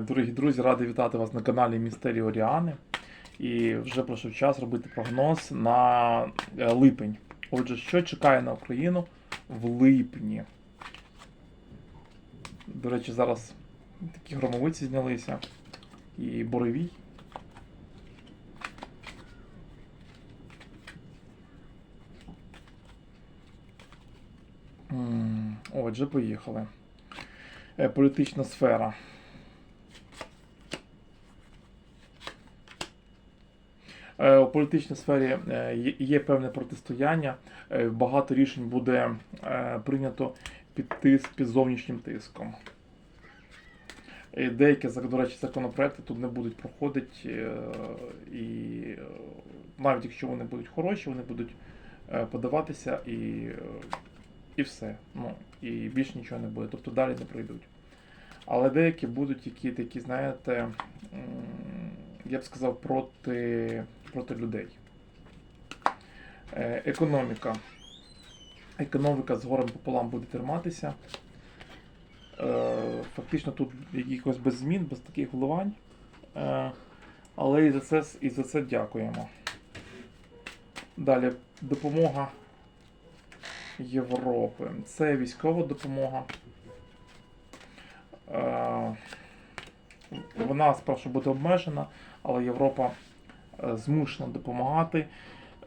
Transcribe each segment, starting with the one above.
Дорогі друзі, радий вітати вас на каналі Містеріо Оріани. І вже пройшов час робити прогноз на е, липень. Отже, що чекає на Україну в липні? До речі, зараз такі громовиці знялися. І Боровій. Отже, поїхали. Е, Політична сфера. Е, У політичній сфері е, є- певне протистояння. Е, Багато рішень буде е, прийнято під тиск, під зовнішнім тиском. Деякі, до речі, законопроекти тут не будуть проходити, е, і е, навіть якщо вони будуть хороші, вони будуть е, подаватися і, е, і все. Ну, і більше нічого не буде. Тобто далі не пройдуть. Але деякі будуть які такі, знаєте, я б сказав, проти, проти людей. Е, Економіка. Економіка з горем пополам буде триматися. Е, Фактично тут якихось без змін, без таких вливань. Е, Але і за це, і за це дякуємо. Далі допомога Європи. Це військова допомога. Вона спершу буде обмежена, але Європа змушена допомагати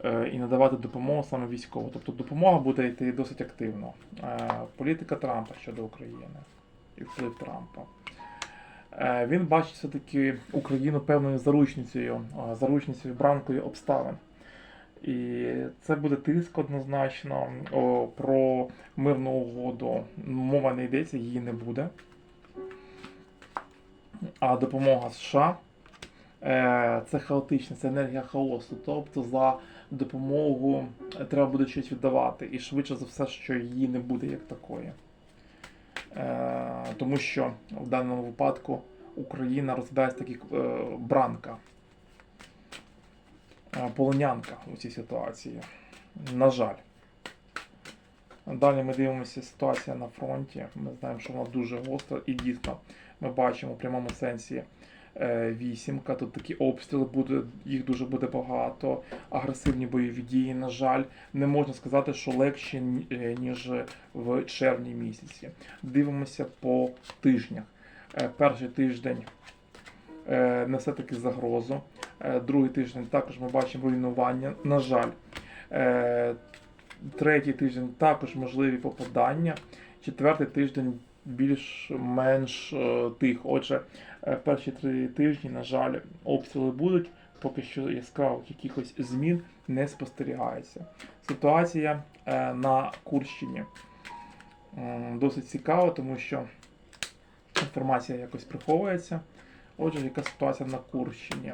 е, і надавати допомогу саме військову. Тобто допомога буде йти досить активно. Е, Політика Трампа щодо України і вплив Трампа. Е, Він бачить все-таки Україну певною заручницею, е, заручницею бранкою обставин. І це буде тиск однозначно. О, про мирну угоду мова не йдеться, її не буде. А допомога США е, це хаотична, це енергія хаосу. Тобто за допомогу треба буде щось віддавати. І швидше за все, що її не буде як такої. Е, Тому що в даному випадку Україна розглядається так як е, бранка, е, полонянка у цій ситуації. На жаль. Далі ми дивимося ситуація на фронті. Ми знаємо, що вона дуже гостра і дійсно ми бачимо в прямому сенсі е, вісімка. Тут такі обстріли буде, їх дуже буде багато. Агресивні бойові дії, на жаль, не можна сказати, що легші е, ніж в червні місяці. Дивимося по тижнях. Е, Перший тиждень е, несе таки загрозу. Е, Другий тиждень також ми бачимо руйнування. На жаль, Е, третій тиждень також можливі попадання. Четвертий тиждень більш-менш е, тих. Отже, е, перші три тижні, на жаль, обстріли будуть. Поки що яскравих якихось змін не спостерігається. Ситуація е, на Курщині досить цікава, тому що інформація якось приховується. Отже, яка ситуація на Курщині?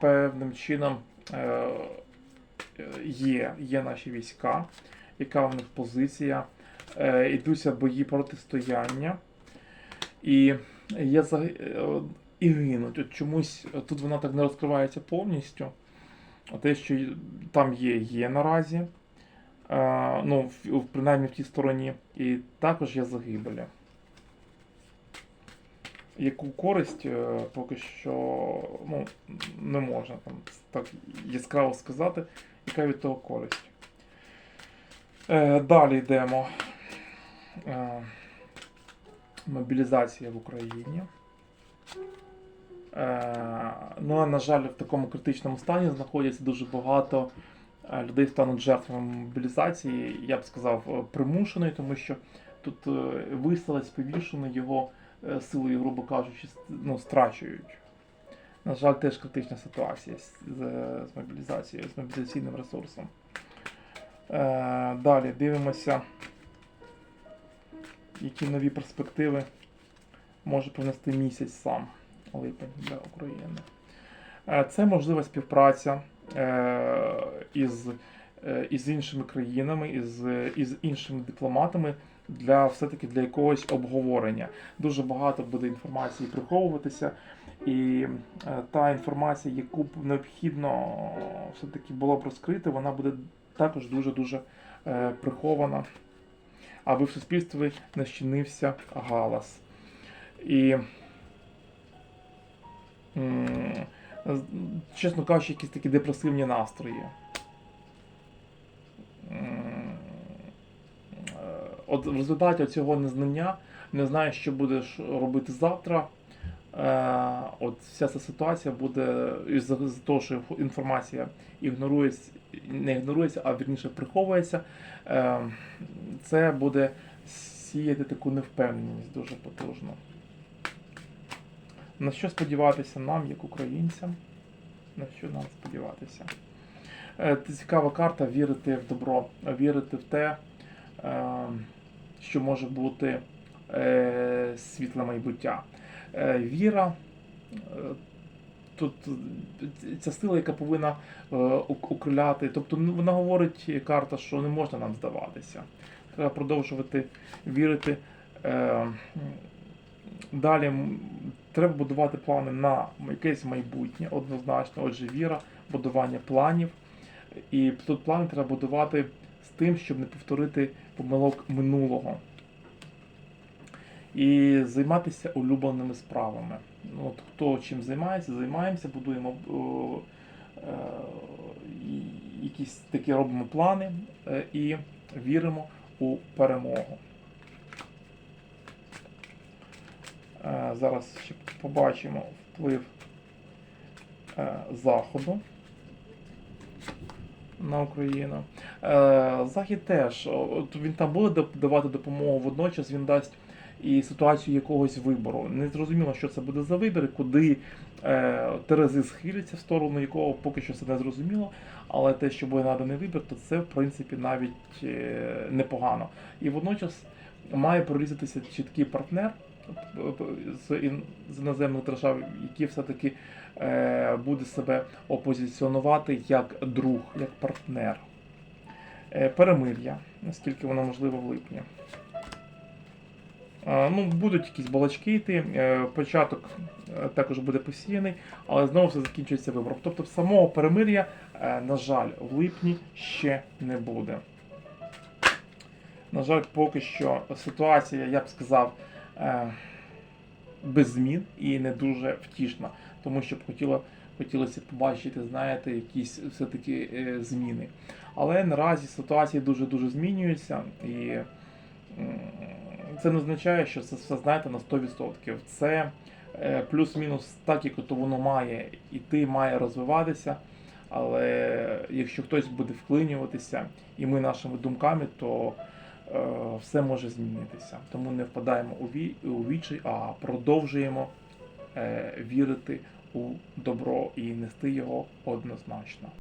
Певним чином є, є наші війська, яка в них позиція. Е, Ідуться бої протистояння. І є за- е, і гинуть. От чомусь е, тут вона так не розкривається повністю. А Те, що там є, є наразі. Е, ну, в- принаймні в тій стороні. І також є загибелі. Яку користь е, поки що ну, не можна там так яскраво сказати, яка від того користь. Е, далі йдемо. Е, мобілізація в Україні. Е, ну, а, на жаль, в такому критичному стані знаходяться дуже багато е, людей стануть жертвами мобілізації, я б сказав, примушеної, тому що тут виселець повішений, його силою, грубо кажучи, ну, страчують. На жаль, теж критична ситуація з, з, мобілізацією, з мобілізаційним ресурсом. Далі дивимося, які нові перспективи може принести місяць сам липень для України. Е, Це можлива співпраця е, із, е, із іншими країнами, із, із іншими дипломатами для все-таки для якогось обговорення. Дуже багато буде інформації приховуватися, і та інформація, яку б необхідно все-таки було б розкрити, вона буде також дуже-дуже е, прихована, аби в суспільстві не щинився галас. І чесно кажучи, якісь такі депресивні настрої. Е, От в результаті цього незнання не знаєш, що будеш робити завтра. Е, От вся ця ситуація буде із-за з того, що інформація ігнорується, не ігнорується, а вірніше приховується. е, Це буде сіяти таку невпевненість дуже потужно. На що сподіватися нам, як українцям? На що нам сподіватися? Е, це Цікава карта вірити в добро, вірити в те, що може бути світле майбуття. Е, Віра е, тут е, ця сила, яка повинна е, укриляти. Тобто ну, вона говорить карта, що не можна нам здаватися. Треба продовжувати вірити. Е, Далі треба будувати плани на якесь майбутнє, однозначно. Отже, віра, будування планів. І тут плани треба будувати з тим, щоб не повторити помилок минулого. І займатися улюбленими справами. Ну, От хто чим займається, займаємося, будуємо е, якісь такі робимо плани е, і віримо у перемогу. Е, Зараз ще побачимо вплив е, Заходу на Україну. Е, Захід теж, він там буде давати допомогу, водночас він дасть і ситуацію якогось вибору. Не зрозуміло, що це буде за вибір, куди е, Терези схиляться в сторону якого поки що це не зрозуміло. Але те, що буде наданий вибір, то це в принципі навіть е, непогано. І водночас має прорізатися чіткий партнер з, іноземних держав, який все-таки е, буде себе опозиціонувати як друг, як партнер. Е, перемир'я, наскільки воно можливо в липні. Ну, будуть якісь балачки йти, е, початок е, також буде посіяний, але знову все закінчується вибором. Тобто самого перемир'я, е, на жаль, в липні ще не буде. На жаль, поки що ситуація, я б сказав, без змін і не дуже втішна, тому що б хотіло, хотілося побачити, знаєте, якісь все-таки зміни. Але наразі ситуація дуже-дуже змінюється, і це не означає, що це все знаєте на 100%. Це е, плюс-мінус так, як то воно має іти, має розвиватися. Але якщо хтось буде вклинюватися, і ми нашими думками, то е, все може змінитися. Тому не впадаємо у ві- у вічі, а продовжуємо е, вірити у добро і нести його однозначно.